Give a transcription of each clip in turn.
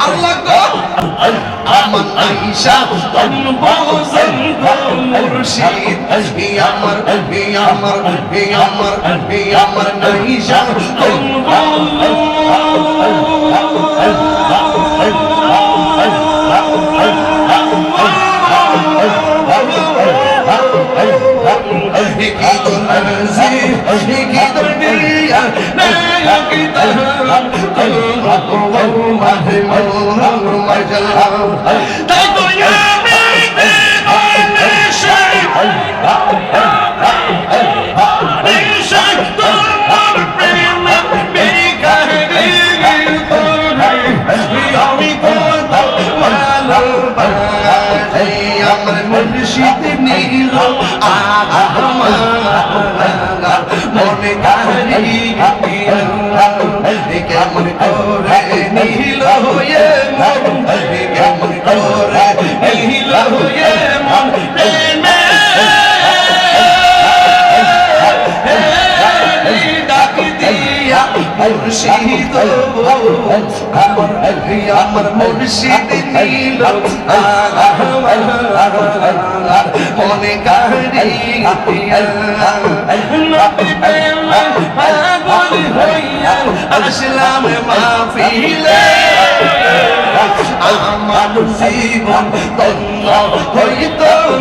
আল্লাহ গো আমার আইসা তন বোঝন গো মুর্শিদ হে আমার হে আমার হে আমার হে আমার নাইসা তন তাই তো আমি আমার মুর্শিদ নীল মনে পাগল হইয়া আসলাম মাহফিলে আমার জীবন তন্ন হইত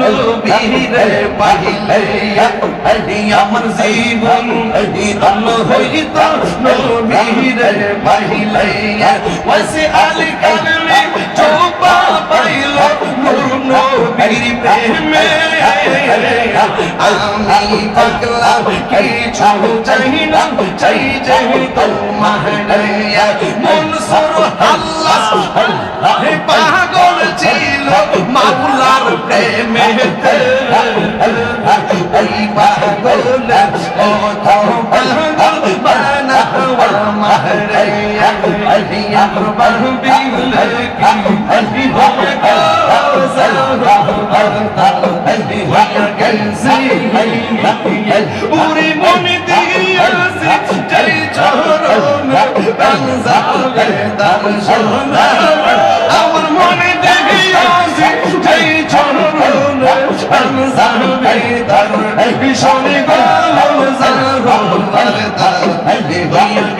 নবীরে পাইলে আমার জীবন তন্ন হইত নবীরে পাইলে ওয়াসি আলী কালমে নূর নবীর প্রেমে আমি পাগলা কিছু চাই না চাই যে তোমার মন সর আল্লাহ পাগল ছিল মাওলার প্রেমে ওই পাগল ও পাগল বানা মাহরিয়া আলিয়া বাহবিল কি আমার মনে দেখিয়াছি জয় চরণ বাংজাবে দর্শন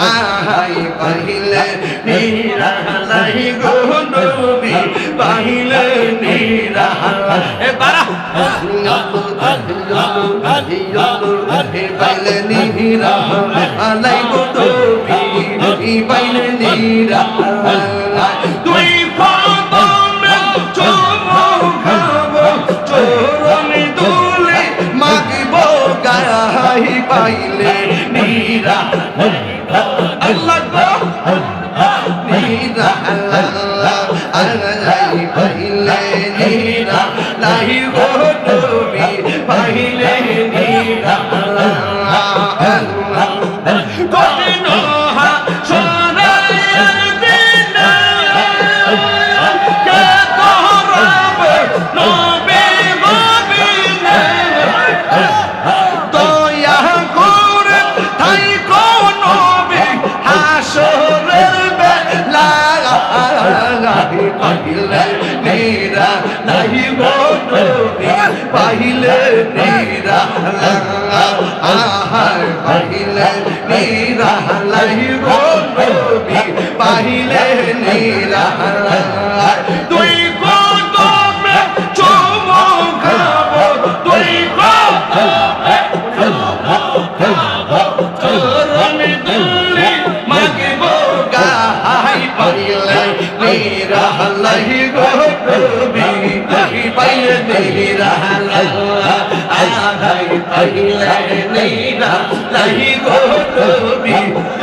আহাই পাইলে নিরা লাহি গো নবী পাইলে নিরা এ বারা পাইলে নিরা লাই গো নবী পাইলে নিরা নাহি গো পাহিলে পাইলে নেরা আহার পাইলে নেরা নাহি গো নবী পাইলে পাইলে নেরা আহাই পাইলে নেরা লাহি গো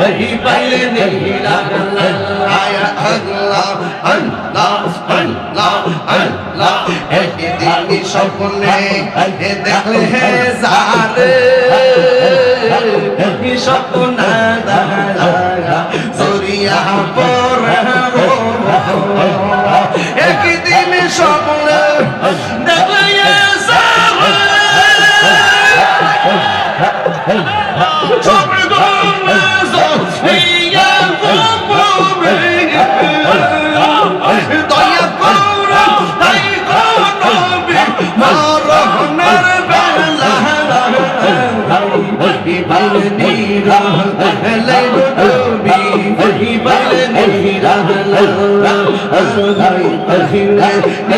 নবী পাইলে আল্লাহ আল্লাহ আল্লাহ আল্লাহ একদিন স্বপ্নে দেখলে হে জারে স্বপ্ন দাঁড়া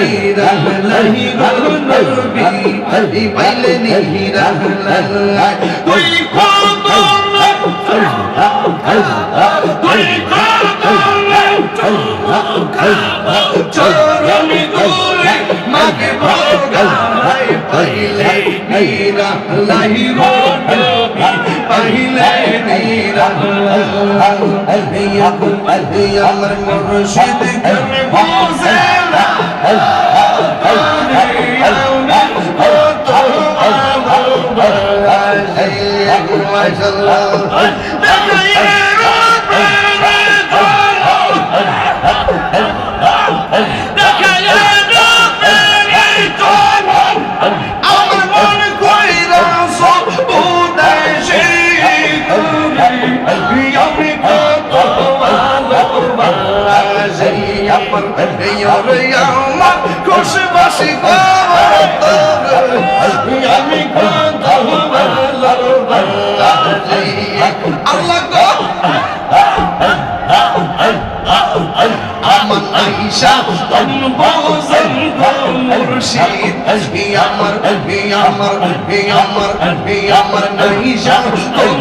নীরা লাই নবী বল নীরা তুই কত তুই চরণি দূরে মাকে ভোগাই পাইলে নীরা লাই নবী পাইলে নীরা আমার মুর্শিদ কবে বুঝে না আমার প্রিয় আমার খুশবাসি কত আমি আল্লাহ গো। আমার আইসা বজন মুর্শিদ। হি আমার আমার আমার আমার নাইসা তন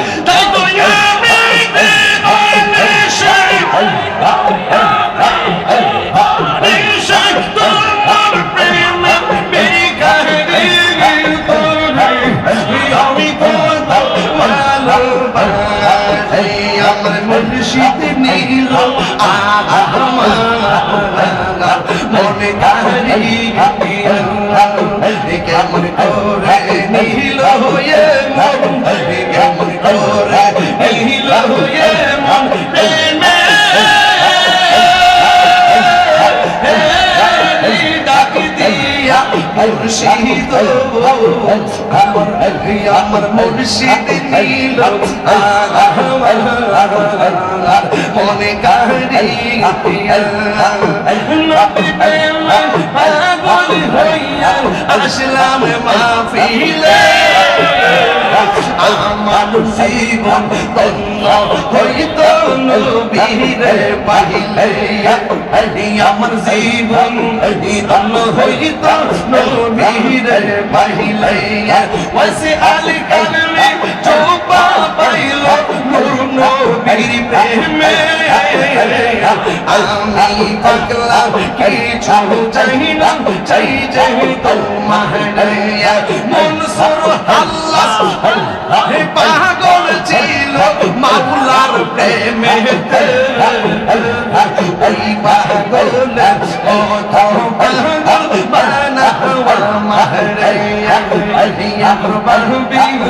মুর্শিদ নীল মনে কারি কেমন আমার মুর্শিদ নীল মনে কারি আসলাম মাহফিলে আমার জীবন তন্ন হইত নবীরে পাইলে আমার জীবন তন্ন হইত নবীরে পাইলে ওয়াসি আলী কালমে চোপা পাইল নূর নবীর প্রেমে। আমি পাগলা কিছু চাই না? চাই চাই তোমার মন সর আল্লাহ পাগল ছিল মাওলার প্রেমে পাগল ও পাগল বানা হওয়া মাহরিয়া বাহবিল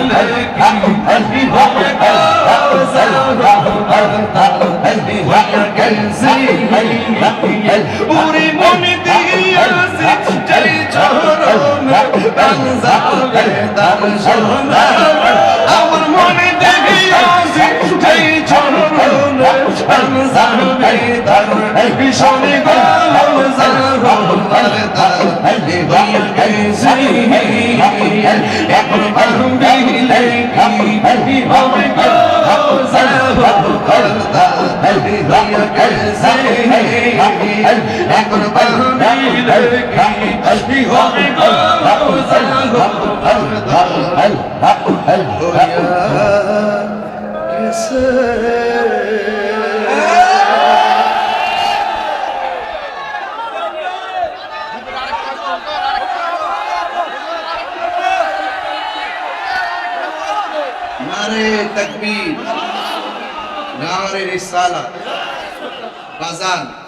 পুরি মনে দিয়েছি বাংজালে দর্শন এখন বাহবিলে কি হবে গো জারোলার দালে হইয়া গেছে এখন বাহির কি হবে গো নারে তকবীর নারে রিসালাত বাজান।